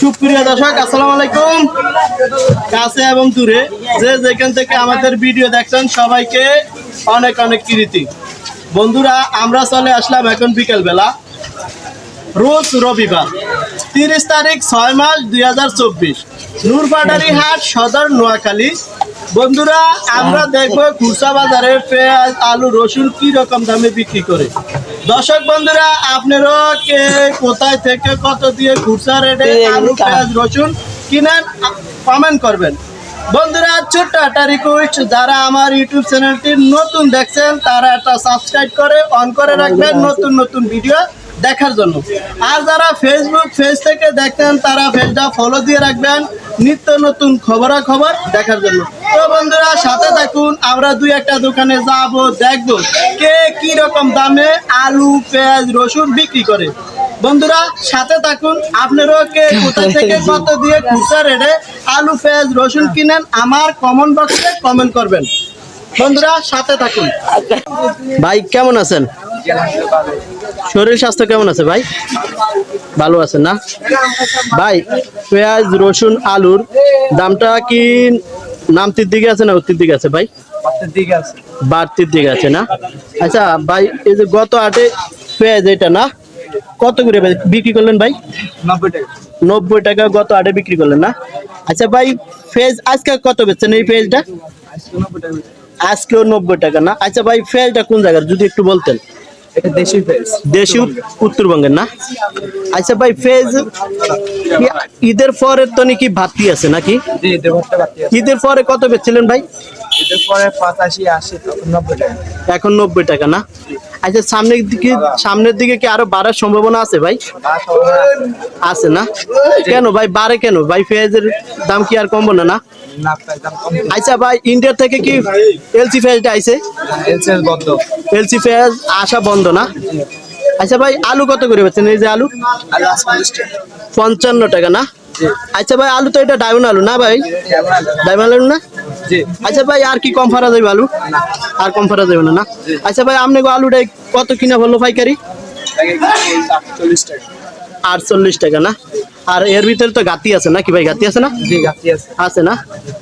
সুপ্রিয় দর্শক, আসসালামু আলাইকুম। কাছে এবং দূরে যে যেখান থেকে আমাদের ভিডিও দেখছেন, সবাইকে অনেক অনেক কৃতি বন্ধুরা, আমরা চলে আসলাম এখন বিকেল বেলা রোজ রবিবার, তিরিশ তারিখ, ছয় মাস, দুই হাজার চব্বিশ। নূরপাটারি হাট, সদর, নোয়াখালী। বন্ধুরা, আমরা দেখব খুচরা বাজারে পেঁয়াজ, আলু, রসুন কি রকম দামে বিক্রি করে। দর্শক বন্ধুরা আপনারা কে কোথায় থেকে কত দিয়ে খুচরা রেটে আলু পেঁয়াজ রসুন কিনেন কমেন্ট করবেন। বন্ধুরা ছোট্ট একটা রিকোয়েস্ট যারা আমার ইউটিউব চ্যানেলটি নতুন দেখছেন তারা একটা সাবস্ক্রাইব করে অন করে রাখবেন নতুন নতুন ভিডিও দেখার জন্য। আর যারা ফেসবুক পেজ থেকে দেখেন তারা পেজটা ফলো দিয়ে রাখবেন নিত্য নতুন খবরাখবর দেখার জন্য। তো বন্ধুরা সাথে থাকুন আমরা দুই একটা দোকানে যাব দেখব কে কি রকম দামে আলু পেঁয়াজ রসুন বিক্রি করে। বন্ধুরা সাথে থাকুন আপনারাও কে কোথা থেকে কত দিয়ে খুচরা রেটে আলু পেঁয়াজ রসুন কিনেন আমার কমেন্ট বক্সে কমেন্ট করবেন। বন্ধুরা সাথে থাকুন। ভাই কেমন আছেন? শরীর স্বাস্থ্য কেমন আছে ভাই? ভালো আছেন না? ভাই পেঁয়াজ রসুন আলুর দামটা কি নামতির দিকে আছে না উত্তর দিকে আছে ভাই? বাড়তির দিকে আছে। না? আচ্ছা ভাই এই যে গত আটে পেঁয়াজ এটা না? কত করে বিক্রি করলেন ভাই? নব্বই টাকা। নব্বই টাকা গত আটে বিক্রি করলেন না? আচ্ছা ভাই ফেজ আজকে কত বেচছেন এই ফেজটা আজকেও নব্বই টাকা না? আচ্ছা ভাই ফেজটা কোন জায়গার? যদি একটু বলতেন। এটা দেশি ফেজ। দেশি উত্তরবঙ্গের না? আচ্ছা ভাই ফেজ ঈদের পরে তো নাকি ভাতি আছে নাকি? ঈদের পরে কত বেচছিলেন ভাই? ঈদের পরে পাঁচাশি আশি তখন নব্বই টাকা। এখন নব্বই টাকা না? আচ্ছা সামনের দিকে সামনের দিকে কি আরও বাড়ার সম্ভাবনা আছে ভাই? আছে। না? কেন ভাই, বাড়ে কেন? ভাই, পেঁয়াজের দাম কি আর কমবো না না? আচ্ছা ভাই ইন্ডিয়া থেকে কি এলসি পেঁয়াজটা আইছে? এলসি পেঁয়াজ আসা বন্ধ না? আচ্ছা ভাই, আলু কত করে বেচছেন এই যে আলু? পঞ্চান্ন টাকা না? আচ্ছা ভাই, আলু তো এটা ডায়মন্ড আলু না ভাই? ডায়মন্ড আলু না? আচ্ছা ভাই আর কি কম ফারা যাবে আলু? আর কম ফারা যাবে না না? আচ্ছা ভাই আপনি আলুটা কত কিনা বলল পাইকারি? চল্লিশ টাকা আটচল্লিশ টাকা না? আর এর ভিতরে তো গাতি আছে না কি ভাই? গাতি আছে না? জি আছে। আছে না?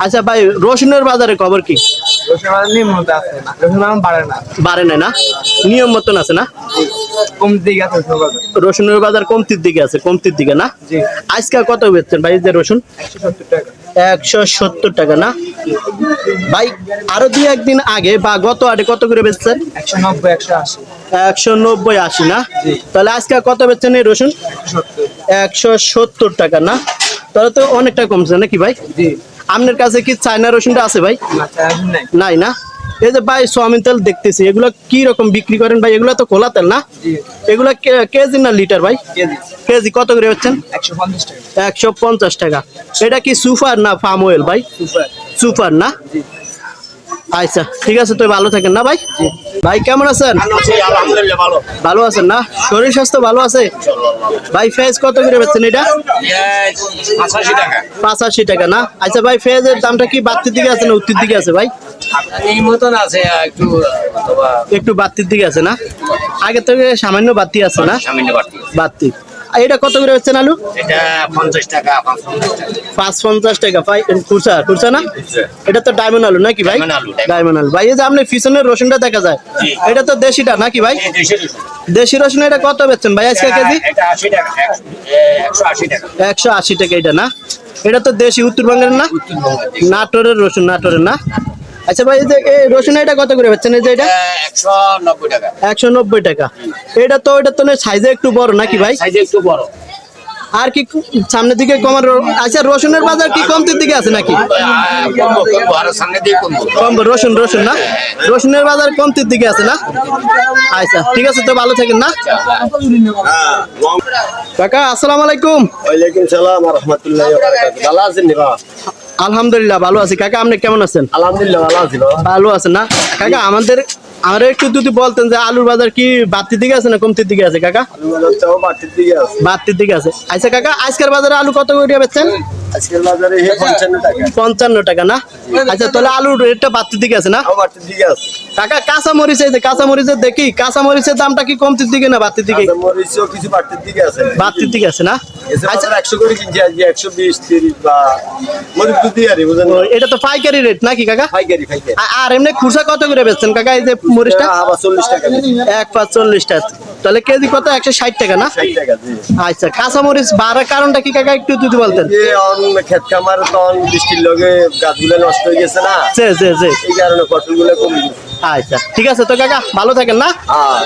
আচ্ছা ভাই রসুনের বাজারে খবর কি? না। বাড়ে না। না না? নিয়ম মতন আছে না? রসুনের বাজার। কমতির দিকে আছে কমতির দিকে না? আজকে কত বেচছেন ভাই যে রসুন? একশো সত্তর টাকা। একশো সত্তর টাকা না? ভাই আরও দুই একদিন আগে বা গত আটে কত করে বেচছেন? একশো নব্বই আশি। না? তাহলে আজকে কত বেচছেন এই রসুন? একশো সত্তর। টাকা না? তাহলে তো অনেকটা কমছে নাকি ভাই? আপনার কাছে কি চায়না রসুনটা আছে ভাই? নাই না? এই যে ভাই সোয়াবিন তেল দেখতেছি এগুলো কি রকম বিক্রি করেন ভাই? এগুলো তো খোলা তেল না? এগুলো কেজি না লিটার ভাই? কেজি। কত করে হচ্ছেন? একশো পঞ্চাশ টাকা। এটা কি সুপার না ফার্ম অয়েল ভাই? সুপার। না? আচ্ছা ঠিক আছে তুই ভালো থাকেন না ভাই? ভাই কেমন আছেন? ভালো আছেন না? শরীর স্বাস্থ্য ভালো আছে? ভাই ফেজ কত করে পাচ্ছেন এটা? পাঁচাশি টাকা না? আচ্ছা ভাই ফেজের দামটা কি বাড়তির দিকে আছে না উত্তর দিকে আছে ভাই? এই মতন আছে একটু একটু বাড়তির দিকে আছে না? আগে থেকে সামান্য বাড়তি আছে না? সামান্য বাড়তি বাড়তি। এটা কত করে বেচছেন আলু এটা পঞ্চাশ টাকা পাঁচ পঞ্চাশ টাকা। ভাই না? এটা তো ডায়মন্ড আলু নাকি ভাই। ডায়মন্ড আলু ভাই এই যে আপনি পিছনের রসুনটা দেখা যায় এটা তো দেশিটা নাকি ভাই? রসুন। দেশি রসুন এটা কত বেচছেন ভাই আজকে কেজি? একশো আশি টাকা। এটা না? এটা তো দেশি উত্তরবঙ্গের না? নাটোরের রসুন নাটোরের না? আচ্ছা ভাই যে এই রসুন এটা কত করে বেচছেন? এই যে এটা? এটা একশো নব্বই টাকা। একশো নব্বই টাকা। এটা তো এটা তো সাইজে একটু বড় নাকি ভাই? সাইজে একটু বড়। আর কি সামনের দিকে কমার আচ্ছা রসুনের বাজার কি কমতির দিকে আছে নাকি? কমবো রসুন রসুন না? রসুনের বাজার কমতির দিকে আছে না? আচ্ছা ঠিক আছে তো ভালো থাকেন না? কাকা আসসালামু আলাইকুম। ওয়ালাইকুম সালাম রহমতুল্লাহ ভালো আছেন নি বাবা? আলহামদুলিল্লাহ ভালো আছি। কাকা আপনি কেমন আছেন? আলহামদুলিল্লাহ ভালো আছি ভালো আছেন না? কাকা আমাদের আমরা একটু যদি বলতেন যে আলুর বাজার কি বাড়তির দিকে আছে না কমতির দিকে আছে কাকা? বাড়তির দিকে আছে। আছে। আচ্ছা কাকা আজকের বাজারে আলু কত করে বেচছেন? পঞ্চান্ন টাকা। না? আচ্ছা তাহলে আলুর রেটটা বাড়তির দিকে আছে না? আছে। কাকা কাঁচা মরিচ এই যে কাঁচা মরিচের দেখি কাঁচা মরিচের দামটা কি কমতির দিকে না বাড়তির দিকে? কাঁচা মরিচও কিছু বাড়তির দিকে আছে। বাড়তির দিকে আছে না? আচ্ছা। একশো করে কিনছি আজকে একশো বিশ তিরিশ বা মরিচ দুধি আর বুঝেন ও, এটা তো পাইকারি রেট নাকি কাকা? পাইকারি পাইকারি। আ- আর এমনি খুচরা কত করে বেচছেন কাকা এই যে মরিচটা? আবার চল্লিশ টাকা বেশি। এক পাঁচ চল্লিশ টাকা। তাহলে কেজি কত? একশো ষাট টাকা না? আচ্ছা কাঁচা মরিচ বাড়ার কারণটা কি কাকা একটু যদি বলতেন? ক্ষেত খামার তখন বৃষ্টির লগে গাছগুলো নষ্ট হয়ে গেছে না? এই কারণে ফসলগুলো কমে আচ্ছা ঠিক আছে তো কাকা ভালো থাকেন না? আর